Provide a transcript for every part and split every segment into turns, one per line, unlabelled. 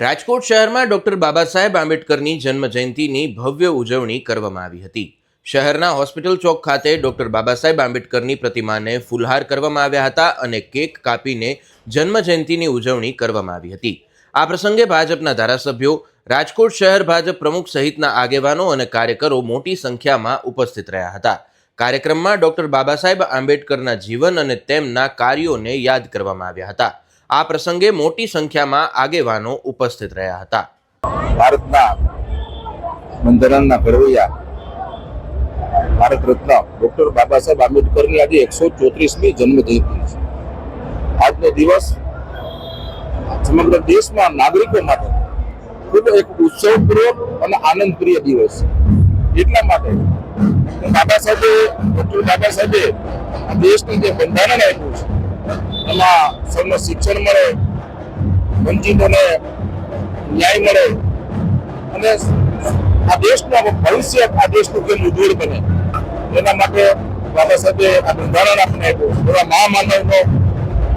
રાજકોટ શહેરમાં ડોક્ટર બાબા સાહેબ આંબેડકરની જન્મજયંતિની ભવ્ય ઉજવણી કરવામાં આવી હતી. શહેરના હોસ્પિટલ ચોક ખાતે ડોક્ટર બાબા સાહેબ આંબેડકરની પ્રતિમાને ફુલહાર કરવામાં આવ્યા હતા અને કેક કાપીને જન્મજયંતિની ઉજવણી કરવામાં આવી હતી. આ પ્રસંગે ભાજપના ધારાસભ્યો, રાજકોટ શહેર ભાજપ પ્રમુખ સહિતના આગેવાનો અને કાર્યકરો મોટી સંખ્યામાં ઉપસ્થિત રહ્યા હતા. કાર્યક્રમમાં ડોક્ટર બાબા સાહેબ આંબેડકરના જીવન અને તેમના કાર્યોને યાદ કરવામાં આવ્યા હતા. આ પ્રસંગે મોટી સંખ્યામાં આગેવાનો ઉપસ્થિત રહ્યા હતા.
ભારતના બંધારણના ઘડવૈયા ભારત રત્ન ડોક્ટર બાબા સાહેબ આંબેડકરની આજે એકસો ચોત્રીસમી જન્મજયંતિ છે. આજનો દિવસ સમગ્ર દેશમાં નાગરિકો માટે ખૂબ એક ઉત્સવપૂર્વક અને આનંદપ્રિય દિવસ એટલા માટે બાબા સાહેબે ડોક્ટર બાબા સાહેબે દેશનું જે બંધારણ આપ્યું છે એમાં સૌને શિક્ષણ મળે વંચિતોને ન્યાય મળે અને આ દેશનું ભવિષ્ય, આ દેશનું કેમ ઉજ્જવળ બને? એના માટે બાબા સાહેબે આ બંધારણ આપણે આપ્યું. એવા મહામાનવનો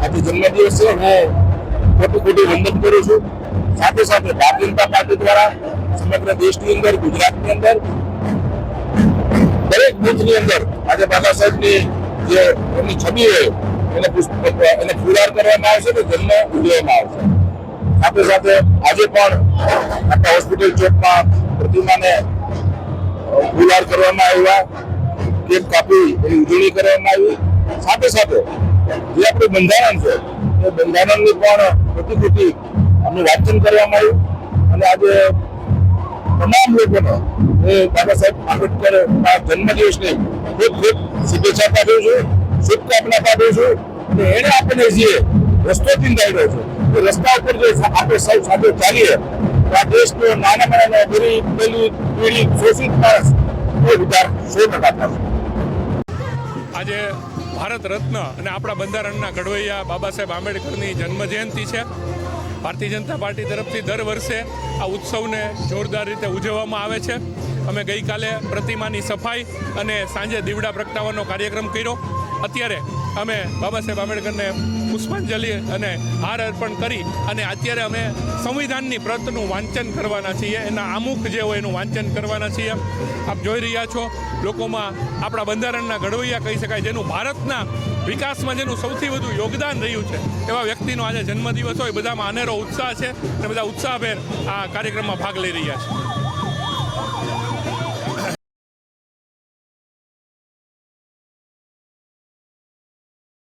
આજે જન્મદિવસ છે. હું ખોટું ખોટું વંદન કરું છું. સાથે સાથે ભારતીય જનતા પાર્ટી દ્વારા સમગ્ર દેશની અંદર, ગુજરાતની અંદર, દરેક બુથની અંદર આજે બાબા સાહેબની જે એમની છબી હોય એને પુષ્પ એને ફુલાર કરવામાં આવશે તો જન્મ ઉજવવામાં આવશે સાથે સાથે આજે પણ આખા હોસ્પિટલ ચોકમાં પ્રતિમાને ફુલાર કરવામાં આવ્યા. કેક કાપી એની ઉજવણી કરવામાં આવી. સાથે સાથે જે આપણું બંધારણ છે, એ બંધારણની પણ પ્રતિકૃતિ અમે વાંચન કરવામાં આવ્યું. અને આજે તમામ લોકોને, એ બાબા સાહેબ આંબેડકર જન્મદિવસની ખૂબ ખૂબ શુભેચ્છા પાઠવું છું. શુભકામના પાઠવું છું અને એને આપણને જે રસ્તો ચિંતાવ્યો છે રસ્તા ઉપર જો આપણે સૌ સાથે ચાલીએ, તો આ દેશનો નાના નાના ગરીબ, દલિત, પીડિત, શોષિત માણસ એ વિચાર સો ટકા
આજે ભારત રત્ન અને આપણા બંધારણના ઘડવૈયા બાબા સાહેબ આંબેડકરની જન્મજયંતિ છે. ભારતીય જનતા પાર્ટી તરફથી દર વર્ષે આ ઉત્સવને જોરદાર રીતે ઉજવવામાં આવે છે. અમે ગઈકાલે પ્રતિમાની સફાઈ અને સાંજે દીવડા પ્રગટાવવાનો કાર્યક્રમ કર્યો. અત્યારે અમે બાબા સાહેબ આંબેડકરને પુષ્પાંજલિ અને હાર અર્પણ કરી અને અત્યારે અમે સંવિધાનની પ્રતનું વાંચન કરવાના છીએ, એના આમુખ જે હોય એનું વાંચન કરવાના છીએ. આપ જોઈ રહ્યા છો, લોકોમાં આપણા બંધારણના ઘડવૈયા કહી શકાય, જેનું ભારતના વિકાસમાં જેનું સૌથી વધુ યોગદાન રહ્યું છે. એવા વ્યક્તિનો આજે જન્મદિવસ હોય, બધામાં અનેરો ઉત્સાહ છે અને બધા ઉત્સાહભેર આ કાર્યક્રમમાં ભાગ લઈ રહ્યા છે.